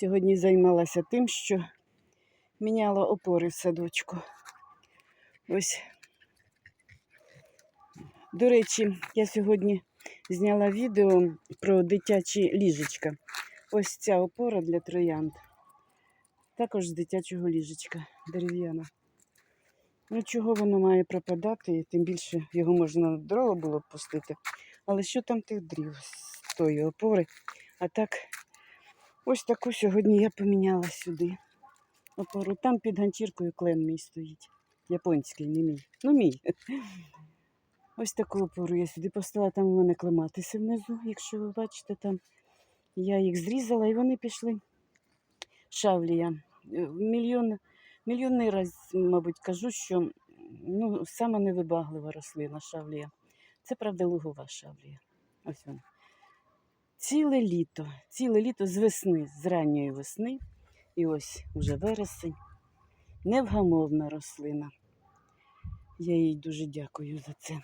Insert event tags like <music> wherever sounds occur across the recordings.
Сьогодні займалася тим, що міняла опори в садочку. Ось. До речі, я сьогодні зняла відео про дитячі ліжечка. Ось ця опора для троянд. Також з дитячого ліжечка дерев'яна. Ну, чого воно має пропадати? Тим більше його можна на дрова було пустити. Але що там тих дрів з тої опори? А так, ось таку сьогодні я поміняла сюди. Опору. Там під ганчіркою клен мій стоїть. Японський, не мій. Ну, мій. <laughs> Ось таку опору я сюди поставила. Там у мене клематиси внизу, якщо ви бачите, там я їх зрізала і вони пішли. Шавлія. Е, Мільйон, мільйонний раз, мабуть, кажу, що ну, саме невибаглива рослина шавлія. Це правда лугова шавлія. Ось вона. Ціле літо, ціле літо з весни, з ранньої весни, і ось уже вересень. Невгамовна рослина. Я їй дуже дякую за це.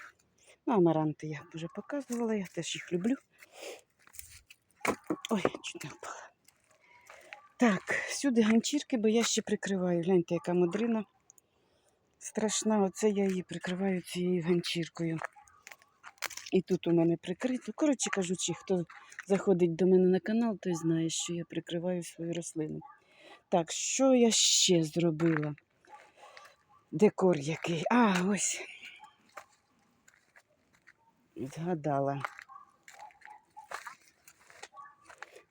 Ну, амаранти я вже показувала, я теж їх люблю. Ой, чуть не впала. Так, всюди ганчірки, бо я ще прикриваю. Гляньте, яка модрина. Страшна, оце я її прикриваю цією ганчіркою. І тут у мене прикрито. Коротше кажучи, хто заходить до мене на канал, той знає, що я прикриваю свою рослину. Так, що я ще зробила? Декор який. А, ось. Згадала.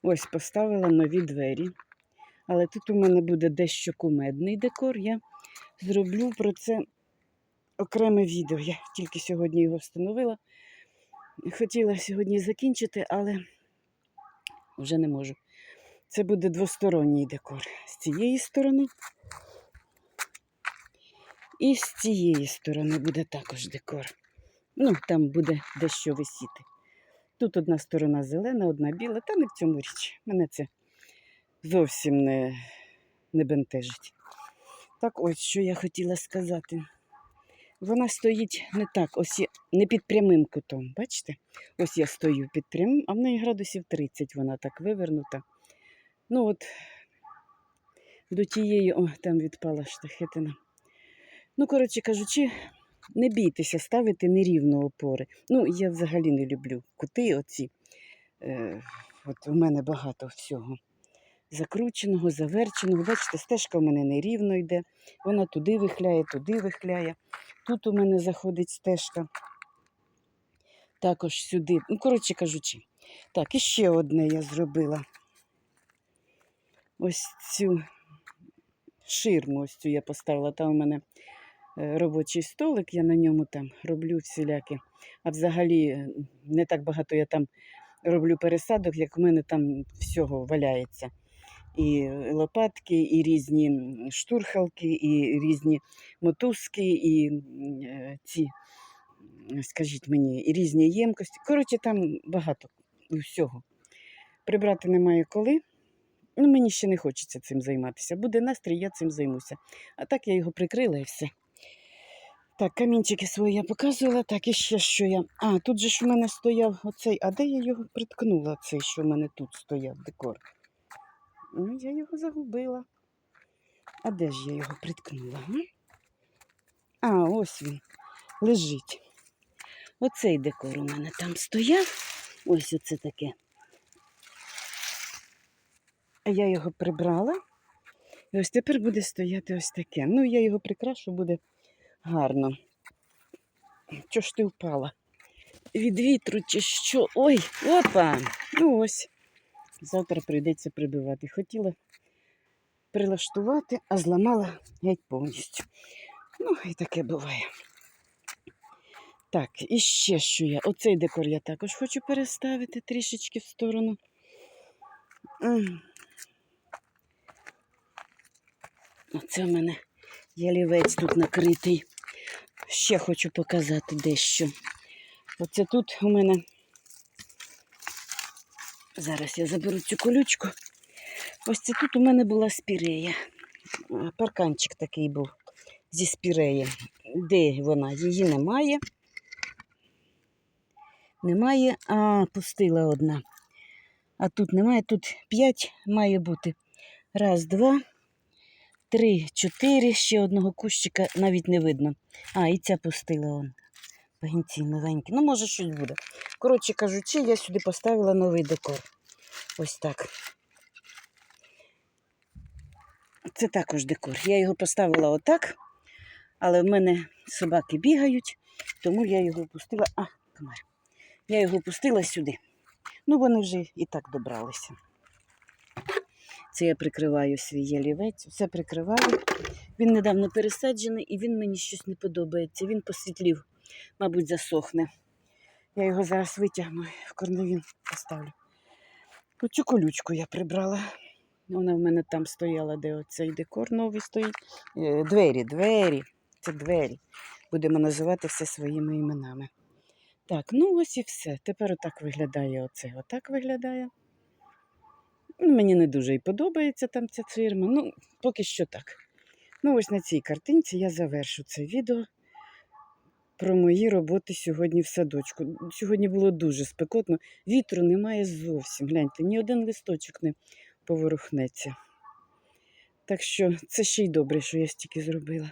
Ось поставила нові двері. Але тут у мене буде дещо кумедний декор. Я зроблю про це окреме відео. Я тільки сьогодні його встановила. Хотіла сьогодні закінчити, але вже не можу. Це буде двосторонній декор. З цієї сторони. І з цієї сторони буде також декор. Ну, там буде дещо висіти. Тут одна сторона зелена, одна біла, та не в цьому річ. Мене це зовсім не, не бентежить. Так ось що я хотіла сказати. Вона стоїть не так, ось я, не під прямим кутом. Бачите? Ось я стою під прямим, а в неї градусів 30 вона так вивернута. Ну от до тієї, о, там відпала штахетина. Ну, коротше кажучи, не бійтеся ставити нерівно опори. Ну, я взагалі не люблю кути оці. Е, от у мене багато всього. Закрученого, заверченого. Бачите, стежка у мене нерівно йде. Вона туди вихляє, туди вихляє. Тут у мене заходить стежка. Також сюди. Ну, коротше кажучи. Так, і ще одне я зробила. Ось цю ширму, ось цю я поставила. Там у мене е, робочий столик, я на ньому там роблю всілякі. А взагалі е, не так багато я там роблю пересадок, як у мене там всього валяється. І лопатки, і різні штурхалки, і різні мотузки, і ці, скажіть мені, і різні ємкості. Коротше, там багато всього. Прибрати немає коли. Ну, мені ще не хочеться цим займатися. Буде настрій, я цим займуся. А так я його прикрила і все. Так, камінчики свої я показувала. Так, і ще що я. А, тут же ж у мене стояв оцей. А де я його приткнула, цей, що в мене тут стояв декор? Ну, я його загубила. А де ж я його приткнула? м? А, ось він лежить. Оцей декор у мене там стояв. Ось оце таке. А я його прибрала. І ось тепер буде стояти ось таке. Ну, я його прикрашу, буде гарно. Чого ж ти впала? Від вітру чи що? Ой, опа! Ну ось. Завтра прийдеться прибивати. Хотіла прилаштувати, а зламала геть повністю. Ну, і таке буває. Так, і ще що я. Оцей декор я також хочу переставити трішечки в сторону. Оце в мене ялівець тут накритий. Ще хочу показати дещо. Оце тут у мене. Зараз я заберу цю колючку. Ось це тут у мене була спірея. Парканчик такий був зі спіреї. Де вона? Її немає. Немає, а пустила одна. А тут немає, тут 5 має бути. Раз, два, три, чотири. Ще одного кущика навіть не видно. А, і ця пустила он. Пагінці новенькі. Ну, може, щось буде. Коротше кажучи, я сюди поставила новий декор. Ось так. Це також декор. Я його поставила отак, але в мене собаки бігають, тому я його пустила. А, комар. Я його пустила сюди. Ну, вони вже і так добралися. Це я прикриваю свій ялівець, все прикриваю. Він недавно пересаджений і він мені щось не подобається. Він посвітлів, мабуть, засохне. Я його зараз витягну в корневін поставлю. Оцю колючку я прибрала. Вона в мене там стояла, де оцей декор новий стоїть. Е, Двері, двері. Це двері. Будемо називати все своїми іменами. Так, ну ось і все. Тепер отак виглядає оце. Отак виглядає. Ну, Мені не дуже і подобається там ця фірма. Ну, поки що так. Ну, ось на цій картинці я завершу це відео про мої роботи сьогодні в садочку. Сьогодні було дуже спекотно. Вітру немає зовсім. Гляньте, ні один листочок не поворухнеться. Так що це ще й добре, що я стільки зробила.